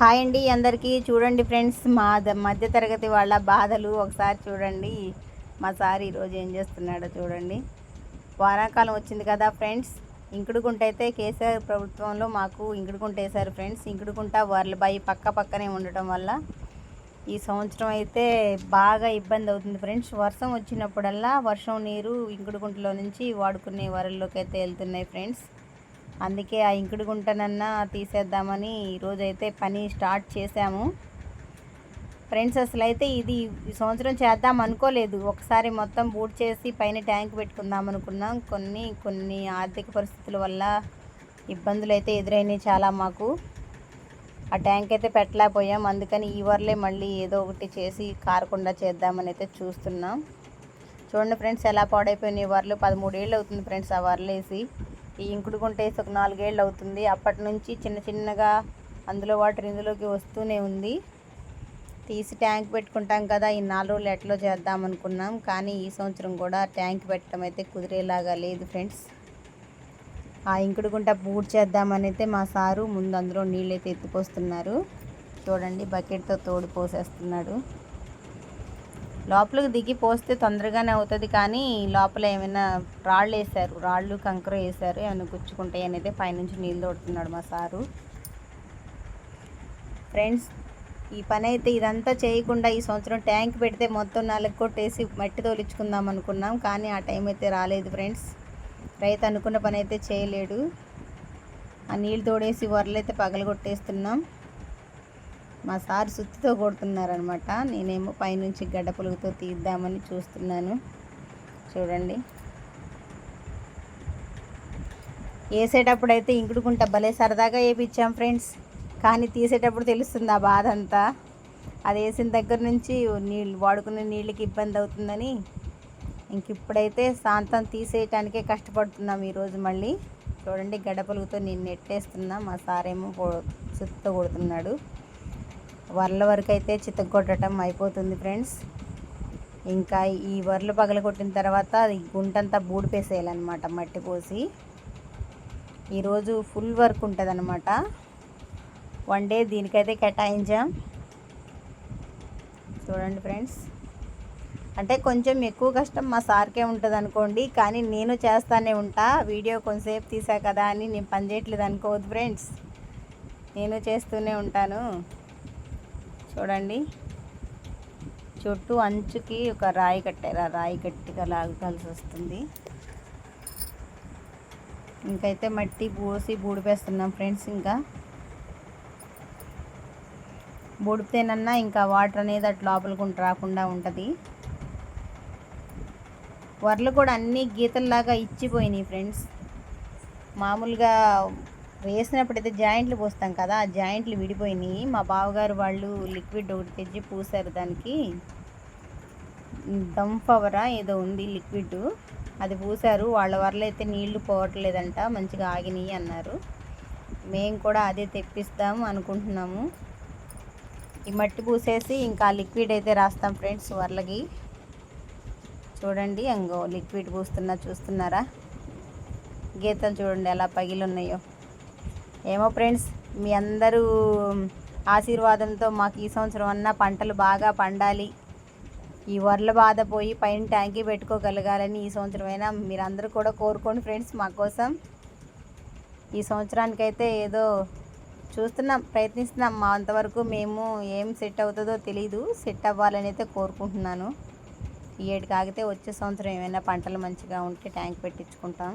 Hi అండి అందరికీ. చూడండి ఫ్రెండ్స్ మా ద- మధ్య తరగతి వాళ్ళ బాధలు ఒకసారి చూడండి. మా సార్ ఈరోజు ఏం చేస్తున్నాడో చూడండి. వానాకాలం వచ్చింది కదా ఫ్రెండ్స్. ఇంకుడుకుంట అయితే కేసీఆర్ ప్రభుత్వంలో మాకు ఇంకుడుకుంట వేశారు ఫ్రెండ్స్. ఇంకుడుగుంట వర్లబాయి పక్క పక్కనే ఉండటం వల్ల ఈ సంవత్సరం అయితే బాగా ఇబ్బంది అవుతుంది ఫ్రెండ్స్. వర్షం వచ్చినప్పుడల్లా వర్షం నీరు ఇంకుడుకుంటలో నుంచి వాడుకునే వరల్లోకి అయితే వెళ్తున్నాయి ఫ్రెండ్స్. అందుకే ఆ ఇంకుడు గుంటనన్నా తీసేద్దామని ఈరోజైతే పని స్టార్ట్ చేశాము. ఫ్రెండ్స్ అసలు అయితే ఇది ఈ సంవత్సరం చేద్దాం అనుకోలేదు ఒకసారి మొత్తం బూట్ చేసి పైన ట్యాంక్ పెట్టుకుందాం అనుకున్నాం కొన్ని కొన్ని ఆర్థిక పరిస్థితుల వల్ల ఇబ్బందులు అయితే ఎదురైనాయి చాలా మాకు. ఆ ట్యాంక్ అయితే పెట్టలేకపోయాం. అందుకని ఈ వర్లే మళ్ళీ ఏదో ఒకటి చేసి కారకుండా చేద్దామని అయితే చూస్తున్నాం. చూడండి ఫ్రెండ్స్ ఎలా పాడైపోయినాయి వర్లు. పదమూడేళ్ళు అవుతుంది ఫ్రెండ్స్ ఆ వర్లు ఈ ఇంకుడు గుంట వేసి ఒక నాలుగేళ్ళు అవుతుంది. అప్పటి నుంచి చిన్న చిన్నగా అందులో వాటర్ ఇందులోకి వస్తూనే ఉంది. తీసి ట్యాంక్ పెట్టుకుంటాం కదా ఈ నాలుగు రోజులు ఎట్లో చేద్దాం అనుకున్నాం. కానీ ఈ సంవత్సరం కూడా ట్యాంక్ పెట్టడం అయితే కుదిరేలాగా లేదు ఫ్రెండ్స్. ఆ ఇంకుడు గుంట పూర్తి చేద్దామనైతే మా సారు ముందు అందులో నీళ్ళైతే ఎత్తుకొస్తున్నారు. చూడండి బకెట్తో తోడు పోసేస్తున్నాడు. లోపలికి దిగి పోస్తే తొందరగానే అవుతుంది కానీ లోపల ఏమైనా రాళ్ళు వేసారు రాళ్ళు కంకర వేసారు ఏమైనా గుచ్చుకుంటాయి అనేది పైనుంచి నీళ్ళు తోడుతున్నాడు మా సారు. ఫ్రెండ్స్ ఈ పని అయితే ఇదంతా చేయకుండా ఈ సంవత్సరం ట్యాంక్ పెడితే మొత్తం నాలుగు కొట్టేసి మట్టి తోలించుకుందాం అనుకున్నాం కానీ ఆ టైం అయితే రాలేదు ఫ్రెండ్స్ రైతు అనుకున్న పని అయితే చేయలేడు. ఆ నీళ్ళు తోడేసి వరలైతే అయితే పగలగొట్టేస్తున్నాం. మా సార్ సుత్తితో కొడుతున్నారనమాట. నేనేమో పైనుంచి గడ్డ పులుగుతో తీద్దామని చూస్తున్నాను. చూడండి. వేసేటప్పుడైతే ఇంకుడుకుంట ఇంకుడుకుంటా భలే సరదాగా వేపించాం ఫ్రెండ్స్. కానీ తీసేటప్పుడు తెలుస్తుంది ఆ బాధ అంతా అది వేసిన దగ్గర నుంచి నీళ్ళు వాడుకునే నీళ్ళకి ఇబ్బంది అవుతుందని ఇంక ఇప్పుడైతే సాంతం తీసేయటానికే కష్టపడుతున్నాం ఈరోజు మళ్ళీ. చూడండి గడపలుగుతో నేను నెట్టేస్తున్నా. మా సారేమో పొ- కొడుతున్నాడు. వరల వరకు అయితే చితగొట్టడం అయిపోతుంది ఫ్రెండ్స్. ఇంకా ఈ వర్లు పగలగొట్టిన తర్వాత అది గుంటంతా బూడిపేసేయాలన్నమాట మట్టి పోసి. ఈరోజు ఫుల్ వర్క్ ఉంటుంది అనమాట వన్ డే దీనికైతే కేటాయించాం. చూడండి ఫ్రెండ్స్. అంటే కొంచెం ఎక్కువ కష్టం మా సార్కే ఉంటుంది అనుకోండి కానీ నేను చేస్తానే ఉంటా. వీడియో కొంతసేపు తీసా కదా అని నేను పని చేయట్లేదు అనుకోవద్దు ఫ్రెండ్స్. నేను చేస్తూనే ఉంటాను. చూడండి. చుట్టూ అంచుకి ఒక రాయి కట్టారు. ఆ రాయి గట్టిగా లాగాల్సి వస్తుంది. ఇంకైతే మట్టి పోసి బూడిపేస్తున్నాం ఫ్రెండ్స్ ఇంకా. బూడితేనన్నా ఇంకా వాటర్ అనేది అటు లోపలికి రాకుండా ఉంటుంది. వరలు కూడా అన్ని గీతల్లాగా ఇచ్చిపోయినాయి ఫ్రెండ్స్. మామూలుగా వేసినప్పుడు అయితే జాయింట్లు పోస్తాం కదా ఆ జాయింట్లు విడిపోయినాయి. మా బావగారు వాళ్ళు లిక్విడ్ ఒకటి తెచ్చి పూసారు దానికి. దమ్ పవరా ఏదో ఉంది లిక్విడ్. అది పూసారు. వాళ్ళ వరలో అయితే నీళ్ళు పోవట్లేదంట మంచిగా ఆగినాయి అన్నారు. మేము కూడా అదే తెప్పిస్తాము అనుకుంటున్నాము. ఈ మట్టి పూసేసి ఇంకా లిక్విడ్ అయితే రాస్తాం ఫ్రెండ్స్ వర్లకి. చూడండి అంగో లిక్విడ్ పూస్తున్నా చూస్తున్నారా? గీతలు చూడండి ఎలా పగిలి ఉన్నాయో ఏమో ఫ్రెండ్స్ మీ అందరూ ఆశీర్వాదంతో మాకు ఈ సంవత్సరం అన్నా పంటలు బాగా పండాలి. ఈ వరల బాధ పోయి పైన ట్యాంకీ పెట్టుకోగలగాలని ఈ సంవత్సరమైనా మీరందరూ కూడా కోరుకోండి ఫ్రెండ్స్ మా కోసం. ఈ సంవత్సరానికైతే ఏదో చూస్తున్నాం ప్రయత్నిస్తున్నాం. మా అంతవరకు మేము ఏం సెట్ అవుతుందో తెలీదు. సెట్ అవ్వాలని అయితే కోరుకుంటున్నాను. ఈ ఏడు ఆగితే వచ్చే సంవత్సరం ఏమైనా పంటలు మంచిగా ఉంటే ట్యాంక్ పెట్టించుకుంటాం.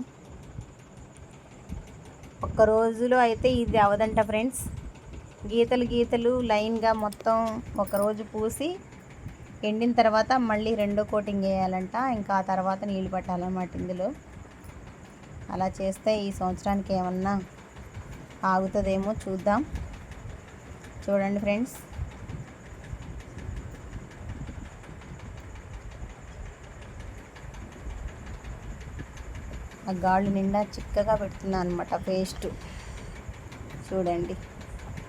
ఒక్క రోజులో అయితే ఇది అవదంట ఫ్రెండ్స్. గీతలు గీతలు లైన్గా మొత్తం ఒకరోజు పూసి ఎండిన తర్వాత మళ్ళీ రెండో కోటింగ్ వేయాలంట ఇంకా ఆ తర్వాత నీళ్ళు పట్టాలన్నమాట ఇందులో. అలా చేస్తే ఈ సంవత్సరానికి ఏమన్నా ఆగుతుందేమో చూద్దాం. చూడండి ఫ్రెండ్స్. ఆ గాళ్ళు నిండా చిక్కగా పెడుతున్నాను అనమాట పేస్ట్. చూడండి.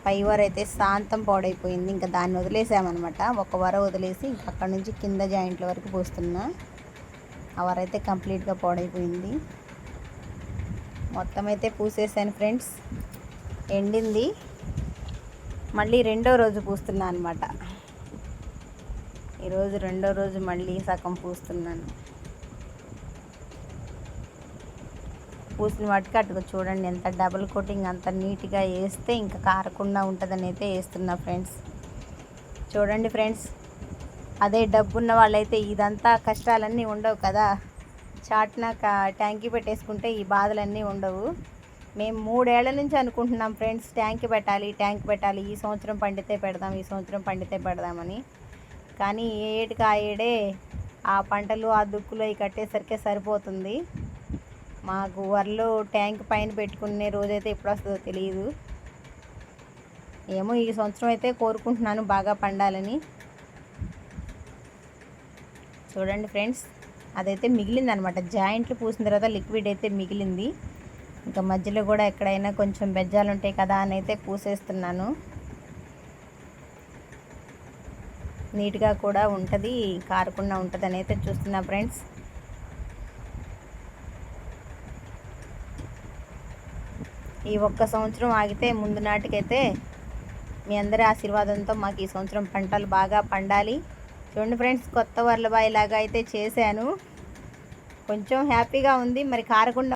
పై వర అయితే శాంతం పాడైపోయింది. ఇంకా దాన్ని వదిలేసామన్నమాట. ఒక వర వదిలేసి ఇంకా అక్కడ నుంచి కింద జాయింట్ల వరకు పోస్తున్నా. ఆ వర అయితే కంప్లీట్గా పాడైపోయింది. మొత్తం అయితే పూసేసాను ఫ్రెండ్స్. ఎండింది. మళ్ళీ రెండో రోజు పూస్తున్నా అనమాట ఈరోజు రెండో రోజు మళ్ళీ సగం పూస్తున్నాను. పూసిన వాటికి అటుగా చూడండి ఎంత డబుల్ కోటింగ్ అంత నీట్గా వేస్తే ఇంకా కారకుండా ఉంటుందని అయితే వేస్తున్నా ఫ్రెండ్స్. చూడండి ఫ్రెండ్స్ అదే డబ్బున్న వాళ్ళైతే ఇదంతా కష్టాలన్నీ ఉండవు కదా. చాట్న ట్యాంకీ పెట్టేసుకుంటే ఈ బాధలన్నీ ఉండవు. మేము మూడేళ్ళ నుంచి అనుకుంటున్నాం ఫ్రెండ్స్ ట్యాంక్ పెట్టాలి ట్యాంక్ పెట్టాలి ఈ సంవత్సరం పండితే పెడదాం ఈ సంవత్సరం పండితే పెడదామని. కానీ ఏటికి ఆ ఏడే ఆ పంటలు ఆ దుక్కులు అవి కట్టేసరికే సరిపోతుంది. మాకు వరలో ట్యాంక్ పైన పెట్టుకునే రోజైతే ఎప్పుడు వస్తుందో తెలియదు ఏమో ఈ సంవత్సరం అయితే కోరుకుంటున్నాను బాగా పండాలని. చూడండి ఫ్రెండ్స్ అదైతే మిగిలింది అనమాట జాయింట్లు పూసిన తర్వాత లిక్విడ్ అయితే మిగిలింది. ఇంకా మధ్యలో కూడా ఎక్కడైనా కొంచెం బెజ్జాలు ఉంటాయి కదా అని అయితే పూసేస్తున్నాను. నీట్గా కూడా ఉంటుంది కారకుండా ఉంటుంది అని అయితే చూస్తున్నా ఫ్రెండ్స్. ఈ ఒక్క సంవత్సరం ఆగితే ముందు నాటికైతే మీ అందరి ఆశీర్వాదంతో మాకు ఈ సంవత్సరం పంటలు బాగా పండాలి. చూడండి ఫ్రెండ్స్ కొత్త వరలబాయి లాగా అయితే చేశాను. కొంచెం హ్యాపీగా ఉంది. మరి కారకుండా